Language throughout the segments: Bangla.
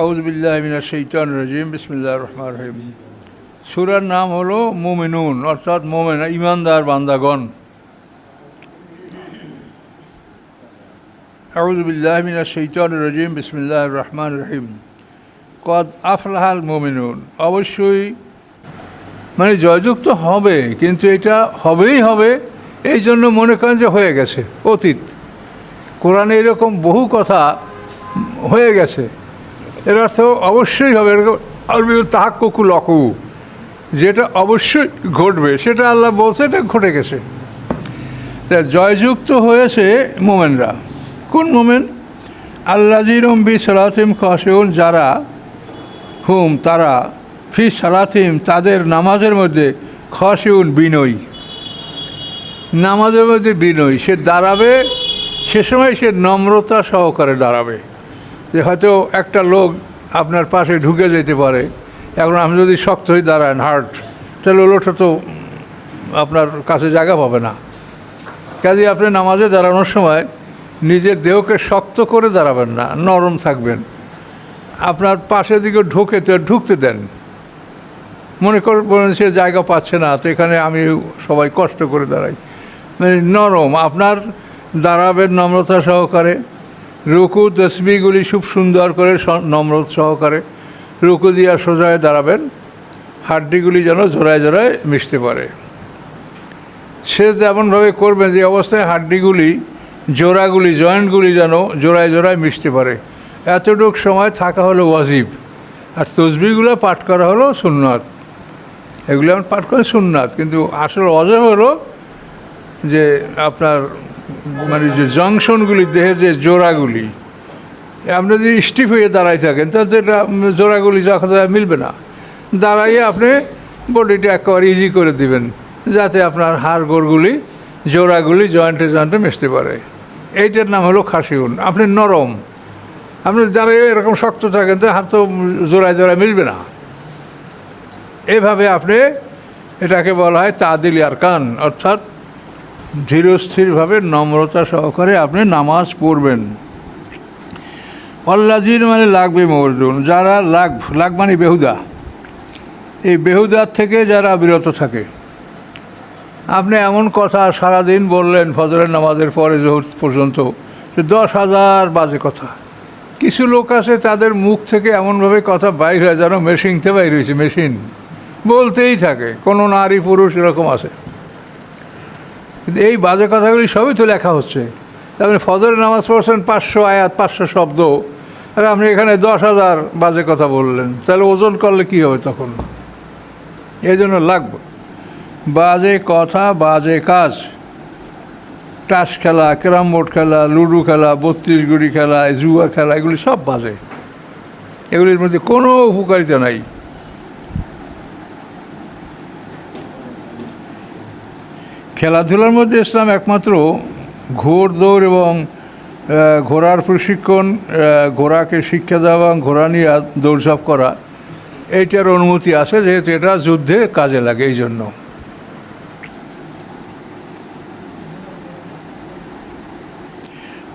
আউজবিল্লাহমিনা শৈতান রাজিম বিসমিল্লা রহমান রহিম। সুরার নাম হলো মোমিনুন, অর্থাৎ মোমেন ইমানদার বান্দাগণ। আউজবিল্লাহমিনা শৈতান রাজিম বিসমিল্লাহ রহমান রহিম। কদ আফলাহাল মোমিনুন। অবশ্যই মানে জয়যুক্ত হবে, কিন্তু এটা হবেই হবে, এই জন্য মনে করেন যে হয়ে গেছে, অতীত। কোরআনে এরকম বহু কথা হয়ে গেছে। এর অর্থ অবশ্যই হবে এরকম আরবি তাহাক্কু লকু, যেটা অবশ্যই ঘটবে, সেটা আল্লাহ বলছে, এটা ঘটে গেছে। তা জয়যুক্ত হয়েছে মোমেনরা। কোন মোমেন? আল্লাজিরম বি সালাতিম খাসেউন যারা হুম, তারা ফি সালাতিম, তাদের নামাজের মধ্যে খসেউন বিনয়ী। নামাজের মধ্যে বিনয়ী, সে দাঁড়াবে, সে সময় সে নম্রতা সহকারে দাঁড়াবে। যে হয়তো একটা লোক আপনার পাশে ঢুকে যেতে পারে। এখন আপনি যদি শক্ত হয়ে দাঁড়ান হার্ট তাহলে লোকটা তো আপনার কাছে জায়গা পাবে না। কাজে আপনি নামাজে দাঁড়ানোর সময় নিজের দেহকে শক্ত করে দাঁড়াবেন না, নরম থাকবেন। আপনার পাশের দিকে ঢুকে তো ঢুকতে দেন। মনে করবেন সে জায়গা পাচ্ছে না, তো এখানে আমি সবাই কষ্ট করে দাঁড়াই। মানে নরম, আপনার দাঁড়াবেন নম্রতা সহকারে। রুকু তসবিগুলি খুব সুন্দর করে নম্রতা সহকারে রুকু দিয়া সোজায় দাঁড়াবেন। হাড্ডিগুলি যেন জোড়ায় জোড়ায় মিশতে পারে। সে তেমনভাবে করবেন যে অবস্থায় হাড্ডিগুলি, জোড়াগুলি, জয়েন্টগুলি যেন জোড়ায় জোড়ায় মিশতে পারে। এতটুক সময় থাকা হলো ওয়াজিব। আর তসবিগুলো পাঠ করা হলো সুন্নাত। এগুলো আমার পাঠ করে সুন্নাত, কিন্তু আসল অজব হলো যে আপনার মানে যে জংশনগুলি, দেহের যে জোড়াগুলি আপনি যদি স্টিফ হয়ে দাঁড়াই থাকেন, তাহলে তো এটা জোড়াগুলি যখন মিলবে না। দাঁড়াইয়ে আপনি বডিটা একেবারে ইজি করে দিবেন, যাতে আপনার হাড় গোড়গুলি জোড়াগুলি জয়েন্টে জয়েন্টে মিশতে পারে। এইটার নাম হলো খাসিউন। আপনি নরম। আপনি দাঁড়িয়ে এরকম শক্ত থাকেন তো হাত তো জোড়ায় জোড়ায় মিলবে না। এভাবে আপনি এটাকে বলা হয় তাদিল আর কান অর্থাৎ ধীরস্থিরভাবে নম্রতা সহকারে আপনি নামাজ পড়বেন। অল্লাজির মানে লাগবে মর্জুন যারা লাগ লাগ মানে বেহুদা। এই বেহুদার থেকে যারা বিরত থাকে। আপনি এমন কথা সারাদিন বললেন ফজরের নামাজের পরে জোহর পর্যন্ত, যে দশ হাজার বাজে কথা। কিছু লোক আছে তাদের মুখ থেকে এমনভাবে কথা বাইর হয় যেন মেশিনতে বাইর হয়েছে মেশিন বলতেই থাকে, কোনো নারী পুরুষ এরকম আছে। কিন্তু এই বাজে কথাগুলি সবই তো লেখা হচ্ছে। আপনি ফজরের নামাজ পড়ছেন পাঁচশো আয়াত, পাঁচশো শব্দ। আর আপনি এখানে দশ হাজার বাজে কথা বললেন। তাহলে ওজন করলে কী হবে তখন? এই জন্য লাগবে। বাজে কথা, বাজে কাজ। টাস খেলা, ক্যারাম বোর্ড খেলা, লুডো খেলা, বত্রিশ গুড়ি খেলা, জুয়া খেলা, এগুলি সব বাজে। এগুলির মধ্যে কোনো উপকারিতা নাই। খেলাধুলার মধ্যে ইসলাম একমাত্র ঘোড় দৌড় এবং ঘোড়ার প্রশিক্ষণ ঘোড়াকে শিক্ষা দেওয়া এবং ঘোড়া নিয়ে দৌড়ঝাঁপ করা, এইটার অনুমতি আছে যেহেতু এটা যুদ্ধে কাজে লাগে এই জন্য।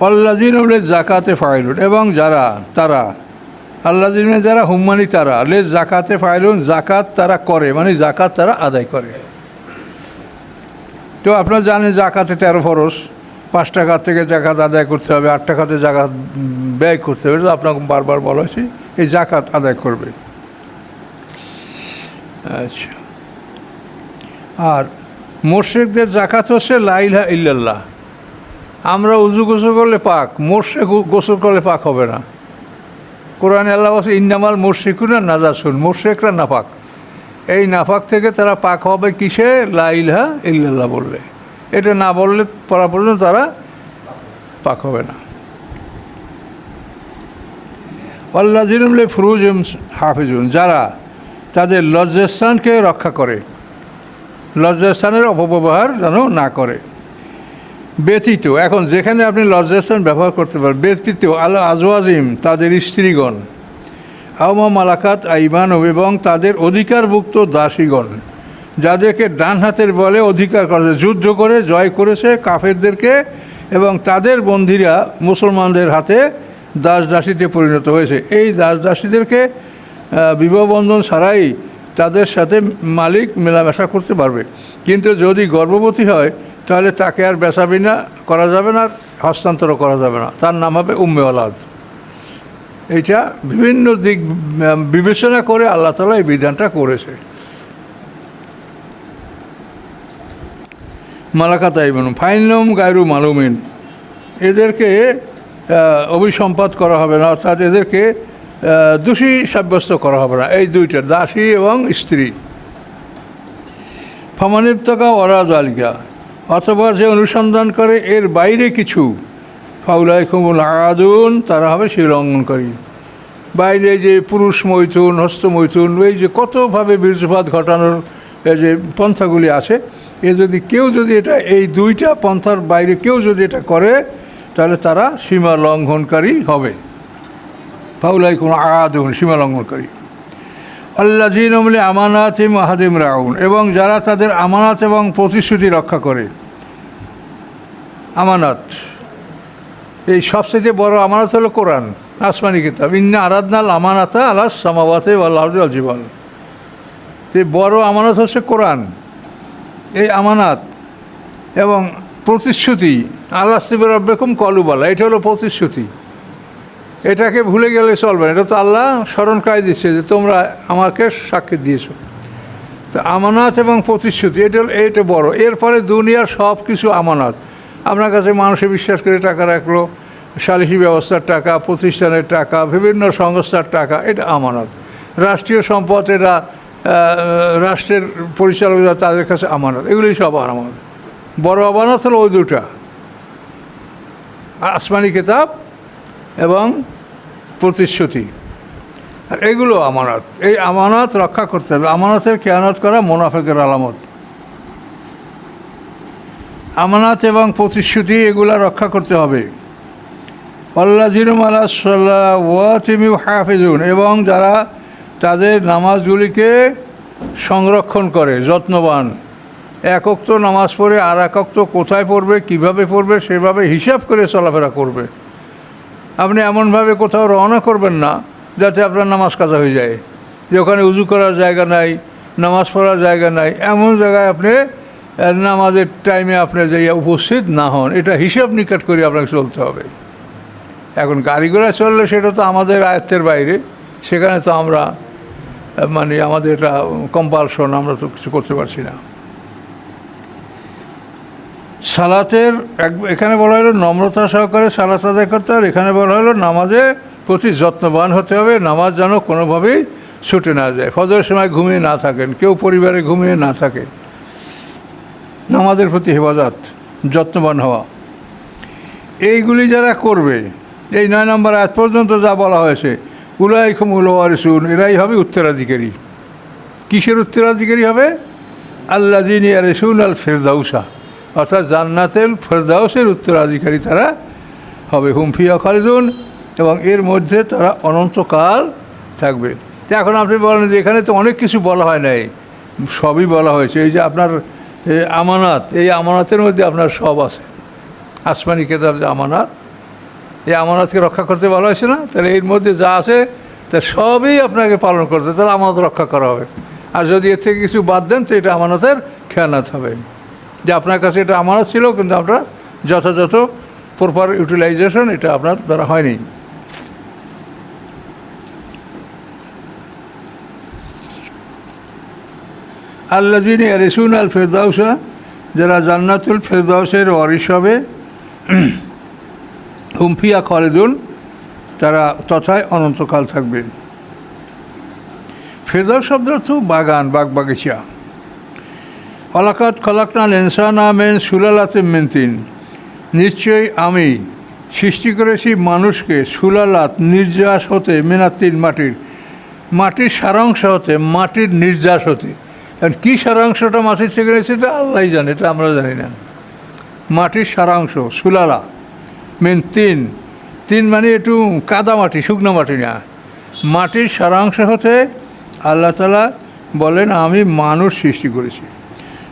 আল্লাদিন হলে জাকাতে ফাইলুন এবং যারা, তারা আল্লাদিনে যারা হুম্মানি তারা, লে জাকাতে ফাইলুন জাকাত তারা করে মানে জাকাত তারা আদায় করে। তো আপনারা জানেন জাকাতে তেরো ফরস, পাঁচ টাকার থেকে জাকাত আদায় করতে হবে, আট টাকাতে জাকাত ব্যয় করতে হবে, এটা আপনাকে বারবার বলা হয়েছে, এই জাকাত আদায় করবে। আচ্ছা। আর মোর্শেকদের জাকাত হচ্ছে লাইলহা ইল্লাল্লাহ। আমরা উজু গোসল করলে পাক মোর্শে গোসল করলে পাক হবে না। কোরআনে আল্লাহ ইন্নামাল মোর্শিকুনা নাজাসুন, মোর্শেকরা নাপাক। এই নাফাক থেকে তারা পাক হবে কিসে? লাইলহা ইল্লাল্লাহ বললে। এটা না বললে পড়া পর্যন্ত তারা পাক হবে না। আল্লাহ জিরুমলে ফরুজ হাফিজুন, যারা তাদের লজ্জাস্থানকে রক্ষা করে লজ্জাস্থানের অপব্যবহার যেন না করে। ব্যতীত, এখন যেখানে আপনি লজ্জাস্থান ব্যবহার করতে পারেন, ব্যতীত আল্লাহ আজওয়াজিম তাদের স্ত্রীগণ আওমা মালাকাত আইমান এবং তাদের অধিকারভুক্ত দাসীগণ যাদেরকে ডান হাতের বলে অধিকার করেছে যুদ্ধ করে জয় করেছে কাফেরদেরকে এবং তাদের বন্দিরা মুসলমানদের হাতে দাস দাসীতে পরিণত হয়েছে। এই দাস দাসীদেরকে আহ, বিবাহ বন্ধন ছাড়াই তাদের সাথে মালিক মেলামেশা করতে পারবে। কিন্তু যদি গর্ভবতী হয় তাহলে তাকে আর বেচা বিনা করা যাবে না আর হস্তান্তর করা যাবে না। তার নাম হবে উম্মে এইটা বিভিন্ন দিক বিবেচনা করে আল্লাহ তালা এই বিধানটা করেছে। মালাকাত আইবন ফাইনম গায়রু মালুমিন। এদেরকে অভিসম্পাদ করা হবে না, অর্থাৎ এদেরকে দোষী সাব্যস্ত করা হবে না। এই দুইটা, দাসী এবং স্ত্রী। ফামানিপ্তকা ওরা জালিকা অথবা যে অনুসন্ধান করে, এর বাইরে কিছু ফাউলাই কুমুল আদুন, তারা হবে সেই লঙ্ঘনকারী। বাইরে যে পুরুষ মৈথুন, হস্ত মৈথুন, এই যে কতভাবে বীর্যপাত ঘটানোর যে পন্থাগুলি আছে, এ যদি কেউ যদি এটা, এই দুইটা পন্থার বাইরে কেউ যদি এটা করে, তাহলে তারা সীমা লঙ্ঘনকারী হবে। ফাউলাই কোন আদুন, সীমা লঙ্ঘনকারী। আল্লাহ জিনমলে আমানাত মাহাদিম রাউন, এবং যারা তাদের আমানাত এবং প্রতিশ্রুতি রক্ষা করে। আমানাত। এই সবচেয়ে বড় আমানত হলো কোরআন, আসমানি কিতাব। ইন্না আরাধনাল আমানাতা আল্লাহ সামাবাতে আল্লাহ জীবন এই বড় আমানত হচ্ছে কোরআন, এই আমানাত এবং প্রতিশ্রুতি, আল্লাহ শিবের রব্বেকম কলুবালা এটা হলো প্রতিশ্রুতি। এটাকে ভুলে গেলে চলবে না, এটা তো আল্লাহ স্মরণ করাই দিচ্ছে যে তোমরা আমাকে সাক্ষী দিয়েছ। তো আমানত এবং প্রতিশ্রুতি, এটা এইটা বড়। এরপরে দুনিয়ার সব কিছু আমানত। আপনার কাছে মানুষে বিশ্বাস করে টাকা রাখল সালিসি ব্যবস্থার টাকা, প্রতিষ্ঠানের টাকা, বিভিন্ন সংস্থার টাকা, এটা আমানত। রাষ্ট্রীয় সম্পদ এটা রাষ্ট্রের পরিচালকরা তাদের কাছে আমানত। এগুলি সব আমানত। বড় আমানত হলো ওই দুটা। আসমানি কিতাব এবং প্রতিশ্রুতি। আর এগুলো আমানত। এই আমানত রক্ষা করতে হবে। আমানতের কেয়ানত করা মোনাফেকের আলামত। আমানত এবং প্রতিশ্রুতি এগুলা রক্ষা করতে হবে আল্লাহ জিরুম আল্লাহ সাল্লাহ ওয়াতিমিউ হাফিজুন এবং যারা তাদের নামাজগুলিকে সংরক্ষণ করে, যত্নবান। একক তো নামাজ পড়ে আর একক তো কোথায় পড়বে, কীভাবে পড়বে, সেভাবে হিসাব করে চলাফেরা করবে। আপনি এমনভাবে কোথাও রওনা করবেন না, যাতে আপনার নামাজ কাজা হয়ে যায়। যে ওখানে উজু করার জায়গা নাই, নামাজ পড়ার জায়গা নাই, এমন জায়গায় আপনি নামাজের টাইমে আপনি যাইয়া উপস্থিত না হন। এটা হিসাব নিকাট করে আপনাকে চলতে হবে। এখন গাড়ি ঘোড়া চললে সেটা তো আমাদের আয়ত্তের বাইরে। সেখানে তো আমরা মানে আমাদের এটা কম্পালশন আমরা তো কিছু করতে পারছি না। সালাতের এক, এখানে বলা হলো নম্রতা সহকারে সালাত আদায় করতে হবে এখানে বলা হলো নামাজে প্রতি যত্নবান হতে হবে, নামাজ যেন কোনোভাবেই ছুটে না যায়। ফজরের সময় ঘুমিয়ে না থাকেন, কেউ পরিবারে ঘুমিয়ে না থাকে। নামাজের প্রতি হেফাজত, যত্নবান হওয়া। এইগুলি যারা করবে এই নয় নম্বর আজ পর্যন্ত যা বলা হয়েছে উলাই খুমুল ওয়ারিসুন এরাই হবে উত্তরাধিকারী। কিসের উত্তরাধিকারী হবে? আল্লা জিনি আল ফেরদাউসা অর্থাৎ জান্নাতের ফেরদাউসের উত্তরাধিকারী তারা হবে। হুমফিয়া খালিদুন এবং এর মধ্যে তারা অনন্তকাল থাকবে। এখন আপনি বলেন যে এখানে তো অনেক কিছু বলা হয় নাই। সবই বলা হয়েছে। এই যে আপনার আমানত, এই আমানতের মধ্যে আপনার সব আছে। আসমানি কেতাব যে আমানত এই আমানতকে রক্ষা করতে বলা হয়েছে না? তাহলে এর মধ্যে যা আছে, তা সবই আপনাকে পালন করতে তাহলে আমানত রক্ষা করা হবে। আর যদি এর থেকে কিছু বাদ দেন, তো এটা আমানতের খেয়ানাত হবে। যে আপনার কাছে এটা আমানত ছিল, কিন্তু আপনার যথাযথ প্রপার ইউটিলাইজেশন এটা আপনার দ্বারা হয়নি। আল্লাদিন রেসুন আল ফেরদাউসা যারা জান্নাতুল ফেরদাউসের ওয়ারিস হবে হুমফিয়া খালেদুন, তারা তথায় অনন্তকাল থাকবে। ফেরদাউস শব্দ তো বাগান বাগ বাগিচা অলাকাত খলাকনা লেনসানা মেন সুলালাতে মেনতিন। নিশ্চয়ই আমি সৃষ্টি করেছি মানুষকে সুলালাত নির্যাস হতে মেনাতিন মাটির মাটির সারাংশ হতে মাটির নির্যাস হতে। কারণ কী সারাংশটা মাটির থেকে এটা আল্লাহ জানে, এটা আমরা জানি না। মাটির সারাংশ, সুলালা। মেন তিন। তিন মানে একটু কাদা মাটি, শুকনো মাটি না। মাটির সারাংশ হতে আল্লাহ তালা বলেন, আমি মানুষ সৃষ্টি করেছি।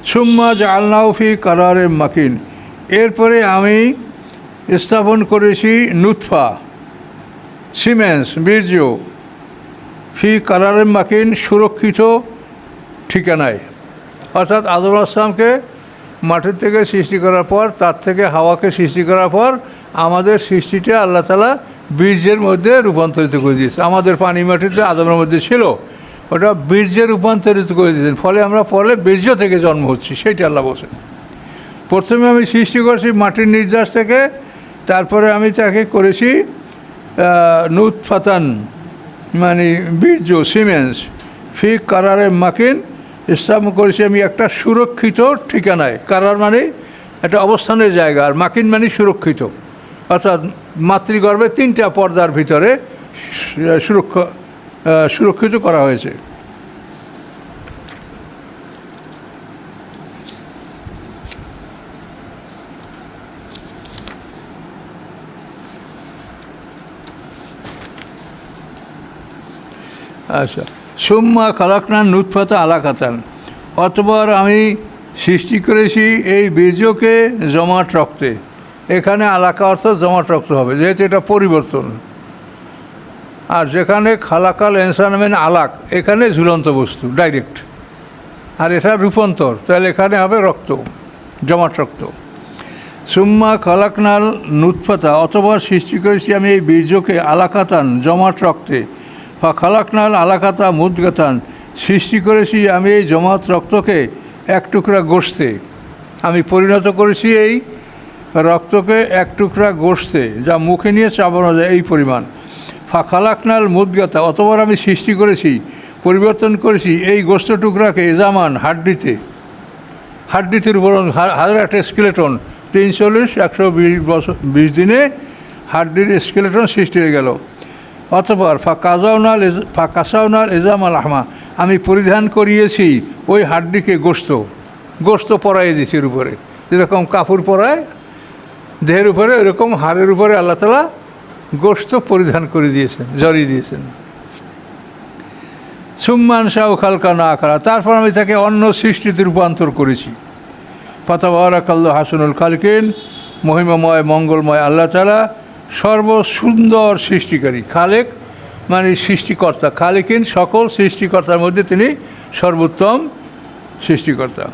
সুম্মা জালনাউফি কারারে মাকিন। এরপরে আমি স্থাপন করেছি নুৎফা সিমেন্স, বীর্য। ফি কারারের মাকিন সুরক্ষিত ঠিকানায়। অর্থাৎ আদম আসলামকে মাটির থেকে সৃষ্টি করার পর, তার থেকে হাওয়াকে সৃষ্টি করার পর আমাদের সৃষ্টিটা আল্লাহ তালা বীর্যের মধ্যে রূপান্তরিত করে দিয়েছে। আমাদের পানি মাটিতে আদমের মধ্যে ছিল, ওটা বীর্যে রূপান্তরিত করে দিয়েছেন। ফলে আমরা পরে বীর্য থেকে জন্ম হচ্ছি, সেইটা আল্লাহ বলছেন। প্রথমে আমি সৃষ্টি করেছি মাটির নির্যাস থেকে, তারপরে আমি তাকে করেছি নুত ফাতান মানে বীর্য, সিমেন্স, ফি কারারে মাকিন, ইসলাম করেছি আমি একটা সুরক্ষিত ঠিকানায়। কারার মানে একটা অবস্থানের জায়গা, আর মাকিন মানে সুরক্ষিত। অর্থাৎ মাতৃগর্ভে তিনটা পর্দার ভিতরে সুরক্ষা সুরক্ষিত করা হয়েছে। আচ্ছা। সুম্মা খালাকনান নুৎফাতা আলাকাতান। অতবার আমি সৃষ্টি করেছি এই বীর্যকে জমাট রক্তে। এখানে আলাকা অর্থ জমাট রক্ত হবে, যেহেতু এটা পরিবর্তন। আর যেখানে খালাকাল এনসানমেন আলাক, এখানে ঝুলন্ত বস্তু, ডাইরেক্ট। আর এটা রূপান্তর, তাহলে এখানে হবে রক্ত জমাট রক্ত সুম্মা খালাকনাল নুৎফাতা, অথবা সৃষ্টি করেছি আমি এই বীর্যকে আলাকাতান জমাট রক্তে বা খালাকনাল আলাকাতা মুদগাতান, সৃষ্টি করেছি আমি এই জমাট রক্তকে এক টুকরা গোস্তে আমি পরিণত করেছি এই রক্তকে এক টুকরা গোস্তে যা মুখে নিয়ে চাবানো যায় এই পরিমাণ। ফা খালাকনাল মুদগাতা অতবার আমি সৃষ্টি করেছি, পরিবর্তন করেছি এই গোস্ত টুকরাকে এজামান, হাড্ডিতে। হাড্ডিতে উপর হাজার একটা স্কেলেটন তিন চল্লিশ একশো বিশ বছর, বিশ দিনে হাড্ডির স্কেলেটন সৃষ্টি হয়ে গেল। অতপর ফা কাজাউনাল এজ- ফা কাসাউনাল এজাম আল আহমা, আমি পরিধান করিয়েছি ওই হাড্ডিকে গোস্ত গোস্ত পরাই দিয়েছি উপরে। যেরকম কাপড় পরায় দেহের উপরে এরকম হাড়ের উপরে আল্লাহ তালা গোস্ত পরিধান করে দিয়েছেন, জড়িয়ে দিয়েছেন। সুম্মান শাহ খালকা না করা তারপর আমি তাকে অন্য সৃষ্টিতে রূপান্তর করেছি। পাতাবারাকাল্লা হাসনুল খালকিন, মহিমাময়, মঙ্গলময় আল্লাহ তালা সর্বসুন্দর সৃষ্টিকারী খালেক মানে সৃষ্টিকর্তা। খালেকিন সকল সৃষ্টিকর্তার মধ্যে তিনি সর্বোত্তম সৃষ্টিকর্তা।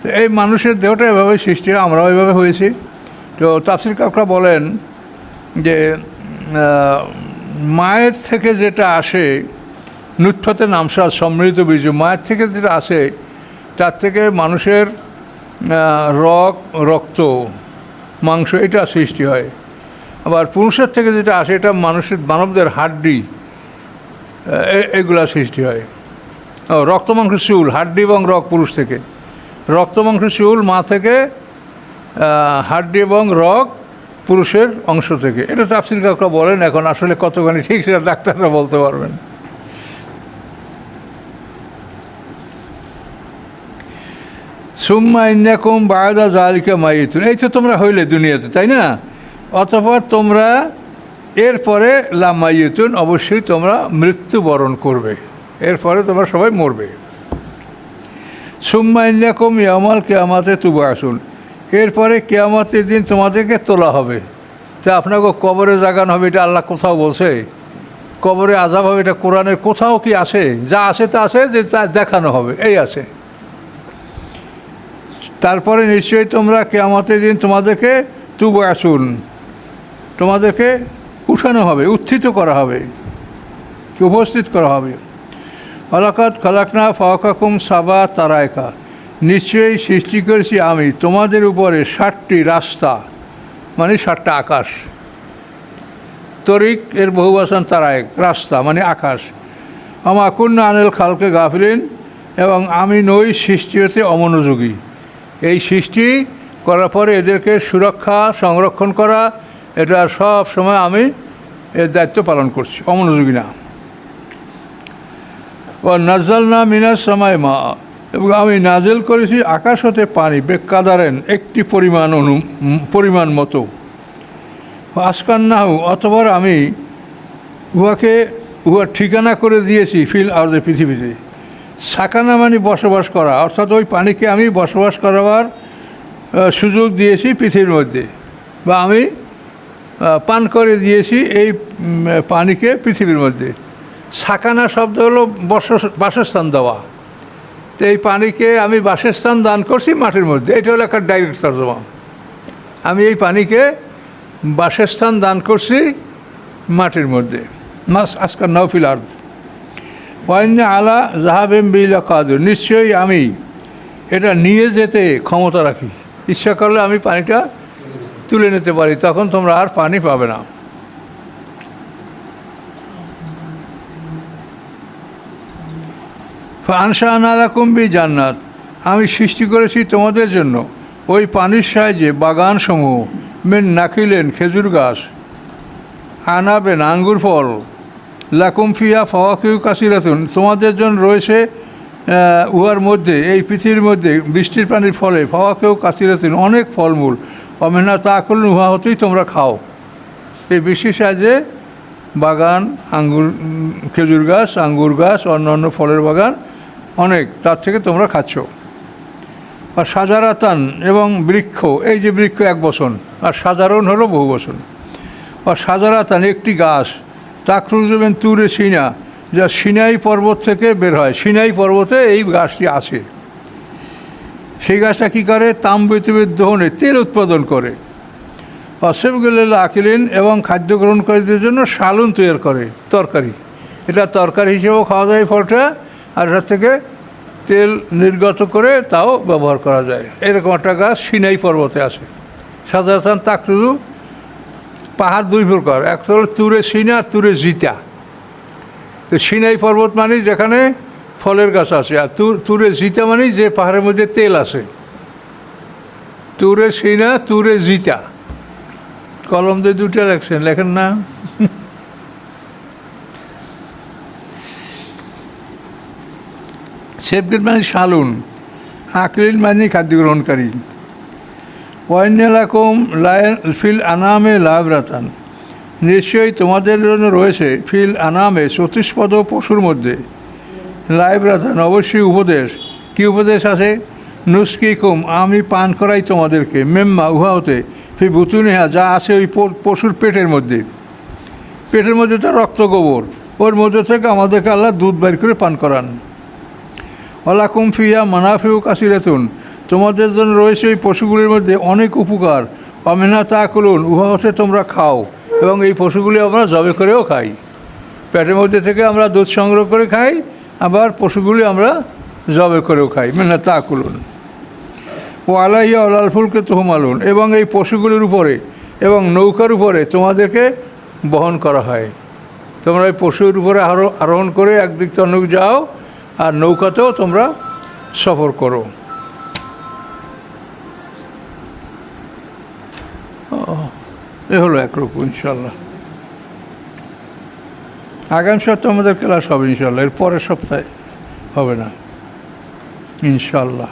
তো এই মানুষের দেহটা এভাবে সৃষ্টি, আমরাও এভাবে হয়েছি। তো তাফসির কাকরা বলেন যে মায়ের থেকে যেটা আসে, নুৎফাতে নামসাদ সমৃদ্ধ বীর্য, মায়ের থেকে যেটা আসে, তার থেকে মানুষের রক রক্ত, মাংস, এটা সৃষ্টি হয়। আবার পুরুষের থেকে যেটা আসে, এটা মানুষের, মানবদের হাড্ডি এগুলা সৃষ্টি হয়। রক্ত, মাংস, চুল, হাড্ডি এবং রক পুরুষ থেকে। রক্ত, মাংস, চুল, মা থেকে হাড্ডি এবং রক পুরুষের অংশ থেকে। এটা তাফসির কাকা বলেন, এখন আসলে কতখানি ঠিক সেটা ডাক্তাররা বলতে পারবেন। সুম্মা ইন্নাকুম বায়দা জালিকা মাইতুন। এই তো তোমরা হইলে দুনিয়াতে, তাই না? অতঃপর তোমরা এরপরে লামাইতুন অবশ্যই তোমরা মৃত্যুবরণ করবে। এরপরে তোমরা সবাই মরবে। সুম্মা ইন্নাকুম ইয়ামাল কেয়ামাতে তুবা আসুন এরপরে কেয়ামতের দিন তোমাদেরকে তোলা হবে। তা আপনাকে কবরে জাগানো হবে, এটা আল্লাহ কোথাও বলছে? কবরে আজাব হবে, এটা কোরআনের কোথাও কি আসে যা আসে তা আসে যে তা দেখানো হবে, এই আছে। তারপরে নিশ্চয়ই তোমরা কেয়ামতের দিন তোমাদেরকে তুব আসুন তোমাদেরকে উঠানো হবে, উত্থিত করা হবে, উপস্থিত করা হবে। অলাকাত খালাকনা ফাওকাকুম সাবা তারায়কা। নিশ্চয়ই সৃষ্টি করেছি আমি। তোমাদের উপরে ষাটটি রাস্তা মানে ষাটটা আকাশ। তরিক এর বহুবাসন তারায়ক রাস্তা মানে আকাশ। আমা কুন্না আনিল খালকে গাফিলিন এবং আমি নই সৃষ্টি হতে অমনোযোগী। এই সৃষ্টি করার পরে এদেরকে সুরক্ষা, সংরক্ষণ করা, এটা সব সময় আমি এর দায়িত্ব পালন করছি, অমনোযোগী না। ও নাজাল না মিনার সময় মা। এবং আমি নাজেল করেছি আকাশ হতে পানি, বেকাদারেন, একটি পরিমাণ অনু পরিমাণ মতো। আসকান না হু অথবা আমি উহাকে উহার ঠিকানা করে দিয়েছি ফিল আর্দে পৃথিবীতে। সাকানা মানে বসবাস করা, অর্থাৎ ওই পানিকে আমি বসবাস করাবার সুযোগ দিয়েছি পৃথিবীর মধ্যে। বা আমি পান করে দিয়েছি এই পানিকে পৃথিবীর মধ্যে। সাকানা শব্দ হলো বস বাসস্থান দেওয়া। তো এই পানিকে আমি বাসস্থান দান করছি মাটির মধ্যে। এটা হলো একটা ডাইরেক্ট তর্জমা। আমি এই পানিকে বাসস্থান দান করছি মাটির মধ্যে। মাস আজকাল নৌফিল আর্থ ওয়াইন্য আলা জাহাবেম বিলা কাদুর। নিশ্চয়ই আমি এটা নিয়ে যেতে ক্ষমতা রাখি। ইচ্ছা করলে আমি পানিটা তুলে নিতে পারি। তখন তোমরা আর পানি পাবে না। আনসা আনাদা কুম্বি জান্নাত আমি সৃষ্টি করেছি তোমাদের জন্য। ওই পানির সাহায্যে বাগানসমূহ, মেন নাকিলেন খেজুর গাছ। আনাবেন আঙ্গুর ফল। লাকুমফিয়া ফাওয়াকিউ কাসিরাতুন। তোমাদের জন্য রয়েছে উহার মধ্যে, এই পৃথিবীর মধ্যে বৃষ্টির পানির ফলে ফাওয়াকেও কাসিরাতুন অনেক ফলমূল। অমেনা তা করলেন উহা হতেই তোমরা খাও। এই বৃষ্টির সাহায্যে বাগান, আঙ্গুর খেজুর গাছ, আঙ্গুর গাছ অন্য অন্য ফলের বাগান অনেক, তার থেকে তোমরা খাচ্ছ। আর সাজারাতান এবং বৃক্ষ, এই যে বৃক্ষ এক বসন, আর সাধারণ হলো বহু বসন। আর সাজারাতান একটি গাছ তাকরুজবেন তুরে সিনা, যা সিনাই পর্বত থেকে বের হয়। সিনাই পর্বতে এই গাছটি আছে সেই গাছটা কী করে? তাম্বিতবের দহনে তেল উৎপাদন করে। অসেবগুলো আকিলেন এবং খাদ্য গ্রহণকারীদের জন্য সালুন তৈরি করে, তরকারি। এটা তরকারি হিসেবেও খাওয়া যায় ফলটা। আর এটার থেকে তেল নির্গত করে তাও ব্যবহার করা যায়। এরকম একটা গাছ সিনাই পর্বতে আছে। সাধারণত তাকরুজু পাহাড় দুই প্রকার। একটা হলো তুরে সিনা, আর তুরে জিতা। তো সিনাই পর্বত মানে যেখানে ফলের গাছ আছে। আর তুরে জিতা মানে যে পাহাড়ের মধ্যে তেল আছে। তুরে সিনা, তুরে জিতা। কলম দিয়ে দুটো লেখছেন। লেখেন না? সেফগেট মানে শালুন আকলিন মানে খাদ্য গ্রহণকারী ওয়াইনালাকুম লায়ন ফিল আনামে লাভরাতান। নিশ্চয়ই তোমাদের জন্য রয়েছে ফিল আনামে চতুষ্পদ পশুর মধ্যে। লাইভ লাইব্রাতান অবশ্যই উপদেশ। কি উপদেশ আছে? নুস্কি কুম আমি পান করাই তোমাদেরকে। মেম্মা উহা হতে ফি বুতুনিহা, যা আছে ওই পশুর পেটের মধ্যে। পেটের মধ্যে তো রক্ত গোবর। ওর মধ্যে থেকে আমাদেরকে আল্লাহ দুধ বের করে পান করান। অলাকুম ফিয়া মানাফিউ কাসিরাতুন। তোমাদের জন্য রয়েছে এই পশুগুলির মধ্যে অনেক উপকার। অমেনা তা করুন উহা হচ্ছে তোমরা খাও, এবং এই পশুগুলি আমরা জবে করেও খাই। পেটের মধ্যে থেকে আমরা দুধ সংগ্রহ করে খাই, আবার পশুগুলি আমরা জবে করেও খাই। মেনা তা করুন ও আলাইয়া অলাল ফুলকে তোহমালুন, এবং এই পশুগুলির উপরে এবং নৌকার উপরে তোমাদেরকে বহন করা হয়। তোমরা এই পশুর উপরে আরও আরোহণ করে একদিক তন্নুক যাও আর নৌকাতেও তোমরা সফর করো। এ হলো একরকম ইনশাল্লাহ আগামী সপ্তাহে আমাদের ক্লাস হবে ইনশাল্লাহ এর পরের সপ্তাহে হবে না ইনশাল্লাহ